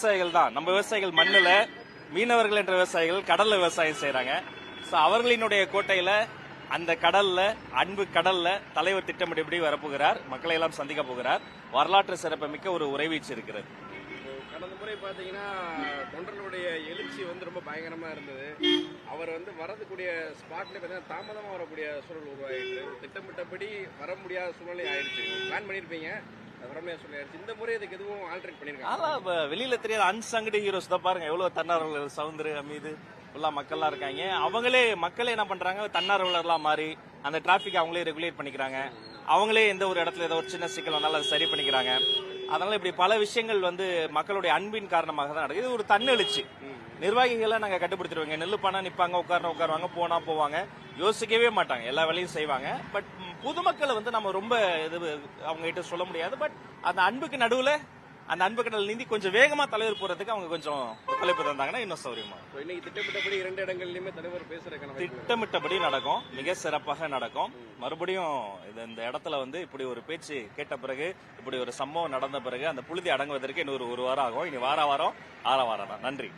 விவசாயிகள் தான். நம்ம விவசாயிகள் மண்ணில் மீனவர்கள் என்ற விவசாயிகள் கடல்ல விவசாயம் செய்யறாங்க ஸோ அவர்களினுடைய கோட்டையில அந்த கடல்ல அன்பு கடல்ல தலைவர் திட்டமிட்டபடி வரப்போகிறார் மக்களை எல்லாம் சந்திக்க போகிறார். வரலாற்று சிறப்புமிக்க ஒரு உறைவீச்சு இருக்கிறது. கடந்த முறை பாத்தீங்கன்னா தொண்டர்களுடைய எழுச்சி வந்து ரொம்ப பயங்கரமா இருந்தது. அவர் வந்து வரதுக்கூடிய ஸ்பாட்ல பார்த்தீங்கன்னா தாமதமா வரக்கூடிய சூழல் உருவாயிட்டு திட்டமிட்டபடி வர முடியாத சூழ்நிலை ஆயிடுச்சு. பிளான் பண்ணிருப்பீங்க. அது இந்த முறை இதுக்கு எதுவும் ஆல்ட்ரேட் பண்ணிருக்காங்க ஆனா வெளியில தெரியாத அன்சங்கடு ஹீரோஸ் தான் பாருங்க. எவ்வளவு தன்னார்வலர் சவுந்தர் அமீது ஃபுல்லாக மக்கள்லாம் இருக்காங்க. அவங்களே மக்களே என்ன பண்றாங்க? தன்னார்வலர்லாம் மாறி அந்த டிராபிக் அவங்களே ரெகுலேட் பண்ணிக்கிறாங்க. அவங்களே எந்த ஒரு இடத்துல ஏதோ ஒரு சின்ன சிக்கல் வந்தாலும் அதை சரி பண்ணிக்கிறாங்க. அதனால இப்படி பல விஷயங்கள் வந்து மக்களுடைய அன்பின் காரணமாக தான் நடக்குது. இது ஒரு தன்னெழுச்சி. நிர்வாகிகளை நாங்க கட்டுப்படுத்திடுவோங்க நெல்லு பண்ணா நிப்பாங்க உட்கார உட்காருவாங்க போனா போவாங்க. யோசிக்கவே மாட்டாங்க. எல்லா வேலையும் செய்வாங்க. பட் பொதுமக்களை வந்து நம்ம ரொம்ப இது அவங்க கிட்ட சொல்ல முடியாது. பட் அந்த அன்புக்கு நடுவுல அந்த அன்பு கடல் நீந்தி கொஞ்சம் வேகமா தலைவர் போறதுக்கு அவங்க கொஞ்சம் ஒத்துழைப்பு தந்தாங்கன்னா இன்னும் சௌரியமா இன்னைக்கு திட்டமிட்டபடி இரண்டு இடங்கள்லயுமே தலைவர் இருக்கு. திட்டமிட்டபடி நடக்கும். மிக சிறப்பாக நடக்கும். மறுபடியும் இது இந்த இடத்துல வந்து இப்படி ஒரு பேச்சு கேட்ட பிறகு இப்படி ஒரு சம்பவம் நடந்த பிறகு அந்த புழுதி அடங்குவதற்கு இன்னொரு ஒரு வாரம் ஆகும். இனி வார வாரம் ஆற வாரம் தான். நன்றி.